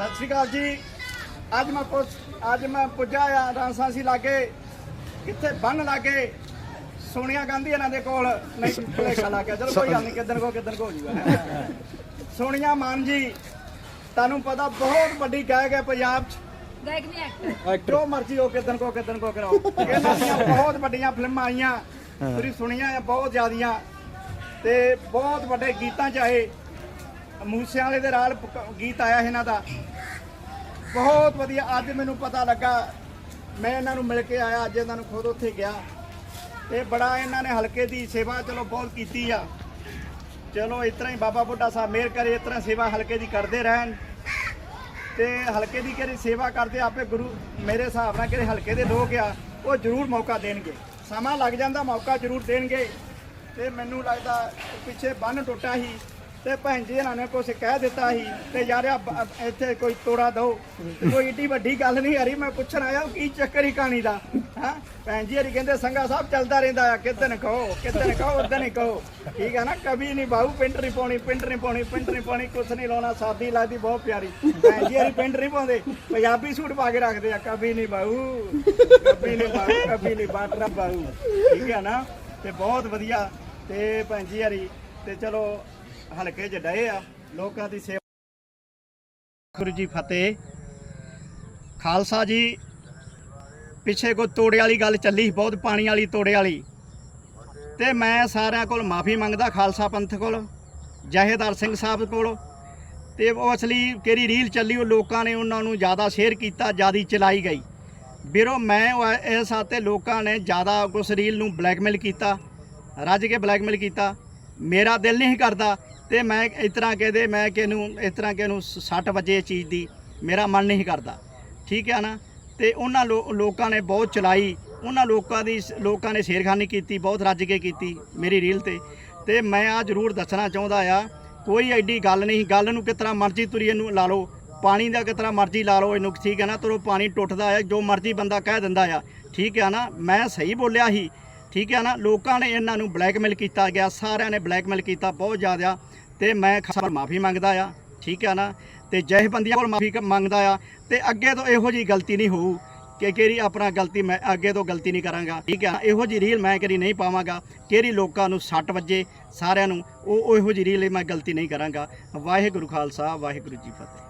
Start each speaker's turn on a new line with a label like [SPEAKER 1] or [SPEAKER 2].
[SPEAKER 1] ਸਤਿ ਸ਼੍ਰੀ ਅਕਾਲ ਜੀ। ਅੱਜ ਮੈਂ ਪੁੱਛ- ਅੱਜ ਮੈਂ ਪੁੱਜਾ ਆ ਰਾਂਸਾਸੀ ਲਾਗੇ। ਕਿੱਥੇ ਬੰਨ ਲਾਗੇ? ਸੋਨੀਆ ਗਾਂਧੀ ਇਹਨਾਂ ਦੇ ਕੋਲ। ਨਹੀਂ ਭੁਲੇਖਾ ਲੱਗ ਗਿਆ ਚਲੋ ਕੋਈ ਗੱਲ ਨਹੀਂ ਕਿੱਦਣ ਕੋ ਕਿੱਦਣ ਕੋ ਹੋ ਜੂਗਾ। ਸੋਨੀਆ ਮਾਨ ਜੀ ਤੁਹਾਨੂੰ ਪਤਾ ਬਹੁਤ ਵੱਡੀ ਗਾਇਕ ਹੈ ਪੰਜਾਬ 'ਚ।
[SPEAKER 2] ਗਾਇਕ ਨਹੀਂ ਐਕਟਰ
[SPEAKER 1] ਜੋ ਮਰਜ਼ੀ ਹੋ ਕਿਦਨ ਕੋ ਕਿਦਨ ਕੋ ਕਰਾਓ। ਇਹਨਾਂ ਦੀਆਂ ਬਹੁਤ ਵੱਡੀਆਂ ਫਿਲਮਾਂ ਆਈਆਂ। ਤੁਸੀਂ ਸੁਣੀਆਂ ਆ ਬਹੁਤ ਜ਼ਿਆਦੀਆਂ। ਤੇ ਬਹੁਤ ਵੱਡੇ ਗੀਤਾਂ ਚ ਆਏ। ਮੂਸੇ ਵਾਲੇ ਦੇ ਨਾਲ ਗੀਤ ਆਇਆ ਇਹਨਾਂ ਦਾ। ਬਹੁਤ ਵਧੀਆ। ਅੱਜ ਮੈਨੂੰ ਪਤਾ ਲੱਗਾ, ਮੈਂ ਇਹਨਾਂ ਨੂੰ ਮਿਲ ਕੇ ਆਇਆ, ਅੱਜ ਇਹਨਾਂ ਨੂੰ ਖੁਦ ਉੱਥੇ ਗਿਆ। ਤੇ ਬੜਾ ਇਹਨਾਂ ਨੇ ਹਲਕੇ ਦੀ ਸੇਵਾ ਚਲੋ ਬਹੁਤ ਕੀਤੀ ਆ। ਚਲੋ ਇਸ ਤਰ੍ਹਾਂ ਹੀ ਬਾਬਾ ਬੁੱਢਾ ਸਾਹਿਬ ਮਿਹਰ ਕਰੇ, ਇਸ ਤਰ੍ਹਾਂ ਸੇਵਾ ਹਲਕੇ ਦੀ ਕਰਦੇ ਰਹਿਣ। ਤੇ ਹਲਕੇ ਦੀ ਕਿਹੜੀ ਸੇਵਾ ਕਰਦੇ, ਆਪੇ ਗੁਰੂ ਮੇਰੇ ਹਿਸਾਬ ਨਾਲ ਕਿਹੜੇ ਹਲਕੇ ਦੇ ਲੋਕ ਆ, ਉਹ ਜ਼ਰੂਰ ਮੌਕਾ ਦੇਣਗੇ। ਸਮਾਂ ਲੱਗ ਜਾਂਦਾ, ਮੌਕਾ ਜ਼ਰੂਰ ਦੇਣਗੇ। ਤੇ ਮੈਨੂੰ ਲੱਗਦਾ, ਪਿੱਛੇ ਬੰਨ ਟੁੱਟਾ ਸੀ। ਤੇ ਭੈਣ ਜੀ ਇਹਨਾਂ ਨੇ ਕੁਝ ਕਹਿ ਦਿੱਤਾ ਸੀ, ਤੇ ਯਾਰ ਇੱਥੇ ਕੋਈ ਤੋੜਾ ਦੋ। ਕੋਈ ਏਡੀ ਵੱਡੀ ਗੱਲ ਨਹੀਂ ਹਰੀ, ਮੈਂ ਪੁੱਛਣ ਆਇਆ, ਕੀ ਚੱਕਰ ਹੀ ਕਹਾਣੀ ਦਾ? ਹਾਂ? ਭੈਣ ਜੀ ਹਰੀ ਕਹਿੰਦੇ ਸੰਗਾ ਸਾਹਿਬ ਚੱਲਦਾ ਰਹਿੰਦਾ ਆ ਕਿਦਨ ਕਹੋ ਕਿਦਨ ਕਹੋ ਉਦਨ ਹੀ ਕਹੋ। ਠੀਕ ਆ ਨਾ ਕਭੀ ਨਹੀਂ ਬਾਹੂ ਪਿੰਡ ਨਹੀਂ ਪਾਉਣੀ, ਪਿੰਡ ਨਹੀਂ ਪਾਉਣੀ, ਪਿੰਡ ਨਹੀਂ ਪਾਉਣੀ, ਕੁਛ ਨਹੀਂ ਲਾਉਣਾ, ਸਾਦੀ ਲੱਗਦੀ ਬਹੁਤ ਪਿਆਰੀ। ਭੈਣ ਜੀ ਹਰੀ ਪਿੰਡ ਨਹੀਂ ਪਾਉਂਦੇ, ਪੰਜਾਬੀ ਸੂਟ ਪਾ ਕੇ ਰੱਖਦੇ ਆ ਕਬੀ ਨਹੀਂ ਬਾਹੂ ਕਭੀ ਨਹੀਂ ਬਾਹੂ ਕਭੀ ਨਹੀਂ ਬਾਟਰਾ ਬਾਹੂ ਠੀਕ ਹੈ ਨਾ, ਤੇ ਬਹੁਤ ਵਧੀਆ। ਤੇ ਭੈਣ ਜੀ ਹਰੀ, ਤੇ ਚਲੋ ਹਲਕੇ ਚ ਡਏ ਆ ਲੋਕਾਂ ਦੀ ਸੇਵਾ ਗੁਰੂ ਜੀ ਫਤਿਹ। ਖਾਲਸਾ ਜੀ ਪਿੱਛੇ ਕੋ ਤੋੜੇ ਵਾਲੀ ਗੱਲ ਚੱਲੀ ਸੀ, ਬਹੁਤ ਪਾਣੀ ਵਾਲੀ ਤੋੜੇ ਵਾਲੀ। ਤੇ ਮੈਂ ਸਾਰਿਆਂ ਕੋਲ ਮਾਫੀ ਮੰਗਦਾ ਖਾਲਸਾ ਪੰਥ ਕੋਲ ਜਹੇਦਾਰ ਸਿੰਘ ਸਾਹਿਬ ਕੋਲ। ਤੇ ਉਹ ਅਸਲੀ ਕਿਹੜੀ ਰੀਲ ਚੱਲੀ ਉਹ ਲੋਕਾਂ ਨੇ ਉਹਨਾਂ ਨੂੰ ਜ਼ਿਆਦਾ ਸ਼ੇਅਰ ਕੀਤਾ ਜਿਆਦੀ ਚਲਾਈ ਗਈ। ਵੀਰੋ ਮੈਂ ਉਹ ਇਸ ਹੱਥੇ ਲੋਕਾਂ ਨੇ ਜ਼ਿਆਦਾ ਉਸ ਰੀਲ ਨੂੰ ਬਲੈਕਮੇਲ ਕੀਤਾ ਰੱਜ ਕੇ ਬਲੈਕਮੇਲ ਕੀਤਾ। ਮੇਰਾ ਦਿਲ ਨਹੀਂ ਕਰਦਾ ਤੇ ਮੈਂ ਇਸ ਤਰ੍ਹਾਂ ਕਹਦੇ ਮੈਂ ਕਿ ਇਹਨੂੰ ਇਸ ਤਰ੍ਹਾਂ ਕਿਹਨੂੰ 60 ਵਜੇ ਇਹ ਚੀਜ਼ ਦੀ ਮੇਰਾ ਮਨ ਨਹੀਂ ਕਰਦਾ। ਠੀਕ ਹੈ ਨਾ? ਤੇ ਉਹਨਾਂ ਲੋਕਾਂ ਨੇ ਬਹੁਤ ਚਲਾਈ। ਉਹਨਾਂ ਲੋਕਾਂ ਦੀ ਲੋਕਾਂ ਨੇ ਸ਼ੇਰਖਾਨੀ ਕੀਤੀ, ਬਹੁਤ ਰੱਜ ਕੇ ਕੀਤੀ ਮੇਰੀ ਰੀਲ ਤੇ। ਤੇ ਮੈਂ ਆ ਜ਼ਰੂਰ ਦੱਸਣਾ ਚਾਹੁੰਦਾ ਆ, ਕੋਈ ਐਡੀ ਗੱਲ ਨਹੀਂ, ਗੱਲ ਨੂੰ ਕਿਸ ਤਰ੍ਹਾਂ ਮਰਜ਼ੀ ਤੁਰੀ ਇਹਨੂੰ ਲਾ ਲਓ, ਪਾਣੀ ਦਾ ਕਿਸ ਮਰਜ਼ੀ ਲਾ ਲਓ ਇਹਨੂੰ, ਠੀਕ ਹੈ ਨਾ? ਤਰੋ ਪਾਣੀ ਟੁੱਟਦਾ ਆ, ਜੋ ਮਰਜ਼ੀ ਬੰਦਾ ਕਹਿ ਦਿੰਦਾ ਆ, ਠੀਕ ਹੈ ਨਾ? ਮੈਂ ਸਹੀ ਬੋਲਿਆ ਸੀ, ਠੀਕ ਹੈ ਨਾ? ਲੋਕਾਂ ਨੇ ਇਹਨਾਂ ਨੂੰ ਬਲੈਕਮੇਲ ਕੀਤਾ ਗਿਆ, ਸਾਰਿਆਂ ਨੇ ਬਲੈਕਮੇਲ ਕੀਤਾ ਬਹੁਤ ਜ਼ਿਆਦਾ। ਤੇ ਮੈਂ ਖਾਸਾ ਮਾਫੀ ਮੰਗਦਾ ਆ, ਠੀਕ ਹੈ ਨਾ? ਤੇ ਜਥੇਬੰਦੀਆਂ ਕੋਲ ਮਾਫੀ ਮੰਗਦਾ ਆ, ਤੇ ਅੱਗੇ ਤੋਂ ਇਹੋ ਜੀ ਗਲਤੀ ਨਹੀਂ ਹੋਊ ਕਿ ਕਿਹੜੀ ਆਪਣਾ ਗਲਤੀ ਮੈਂ ਅੱਗੇ ਤੋਂ ਗਲਤੀ ਨਹੀਂ ਕਰਾਂਗਾ, ਠੀਕ ਹੈ ਨਾ? ਇਹੋ ਜੀ ਰੀਲ ਮੈਂ ਕਰੀ ਨਹੀਂ ਪਾਵਾਂਗਾ, ਕਿਹੜੀ ਲੋਕਾਂ ਨੂੰ 60 ਵਜੇ ਸਾਰਿਆਂ ਨੂੰ, ਉਹ ਉਹ ਇਹੋ ਜੀ ਰੀਲ ਮੈਂ ਗਲਤੀ ਨਹੀਂ ਕਰਾਂਗਾ। ਵਾਹਿਗੁਰੂ ਖਾਲਸਾ, ਵਾਹਿਗੁਰੂ ਜੀ ਫਤਿਹ।